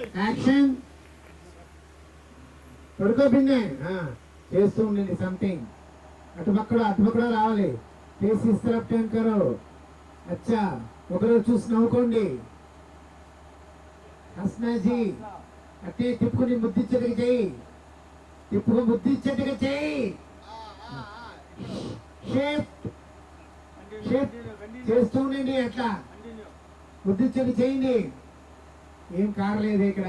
Action పడుకో పిన్నే చేస్తూ ఉండండి సంథింగ్ అటు పక్కన అటు రావాలి. ఫేస్ ఇస్తారు ట్యాంకర్ అచ్చా ఒకరు చూసి నవ్వుకోండి. హస్నాజీ అట్టే తిప్పుకుని ముద్దిచ్చేట్టుగా చెయ్యి తిప్పుకు ముద్దిచ్చేట్టుగా చేయి. షేప్ షేప్ చేస్తూ ఉండండి అట్లా. ముద్దిచ్చేట్టు చేయండి. ఏం కారలేదు ఇక్కడ.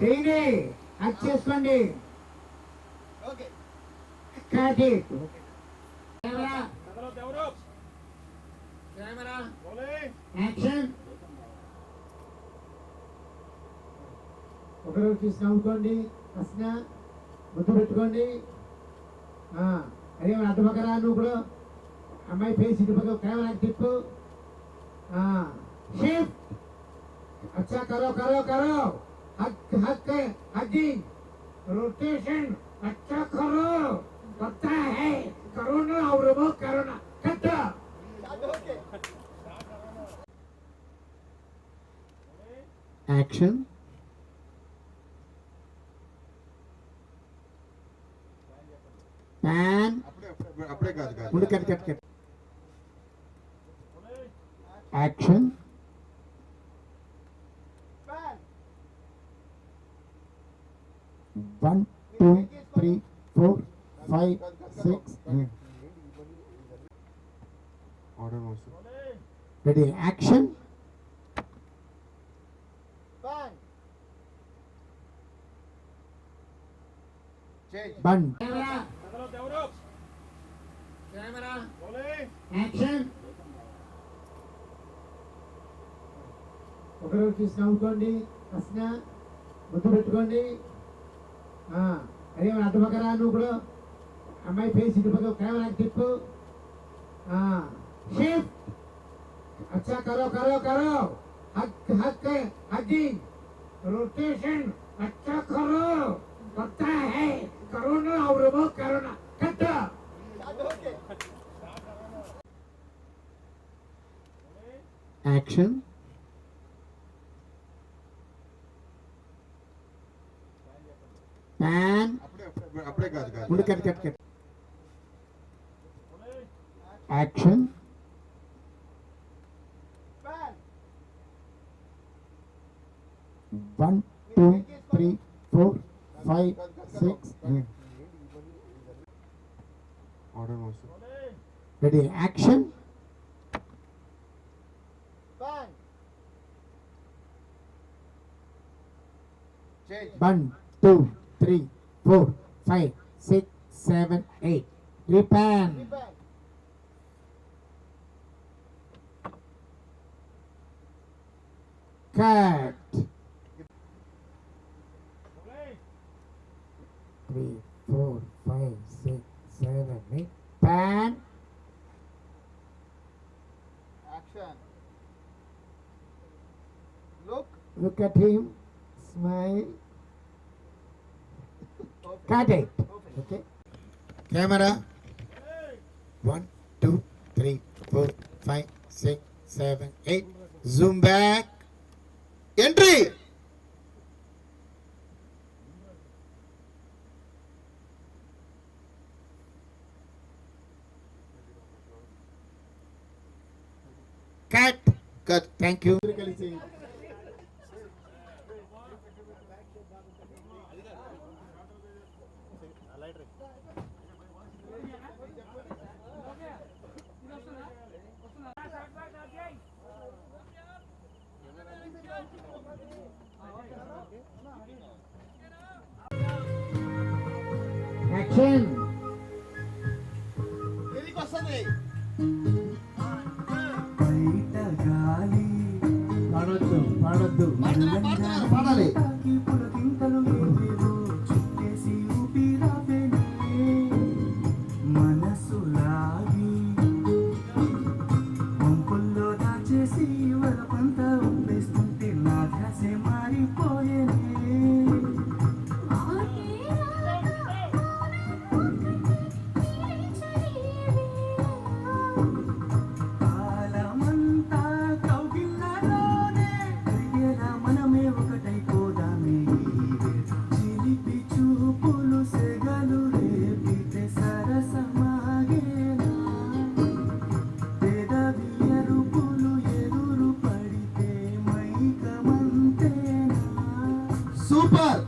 చేయండి అది చేసుకోండి. Cut camera. కెమెరా. యాక్షన్. ఒకరు చూసి నవ్వుకోండి ప్రశ్న. ముద్దు పెట్టుకోండి. అదే అర్థమకరా నువ్వు కూడా అమ్మాయి ఫేస్ ఇటు పక్క కెమెరా తిప్పు. शिफ्ट अच्छा करो करो करो हक हक हगिंग रोटेशन अच्छा करो पता है करोना और वो करोना कट्टा एक्शन पैन अपने cut cut cut action one two three four five six ready action change one action ఒకరు చూసి నవ్వుకోండి ప్రశ్న ముద్దు పెట్టుకోండి. అదే మరి అటు పక్కరా నువ్వు కూడా అమ్మాయి ఫేస్ ఇటు పక్క కెమెరా తిప్పు షిఫ్ట్ अच्छा करो करो करो हक हक हगिंग रोटेशन अच्छा करो पता है करो ना और वो करो ना कट యాక్షన్ ಪ್ಯಾನ್ ಮುಂದೆ cut cut cut action one two three four five six ready action One, two, three four five six seven eight రిపాన్ cut three four five six seven eight pan action look Look at him, smile. Cut. Okay. Camera. One, two, three, four, five, six, seven, eight. Zoom back. Entry. Cut. Cut. Thank you. Action. తిరిగి వస్తుంది బయట గాలి. పాడొద్దు పాడొద్దు. పాడుతున్నారు పాడాలి. மெய்ப்பர்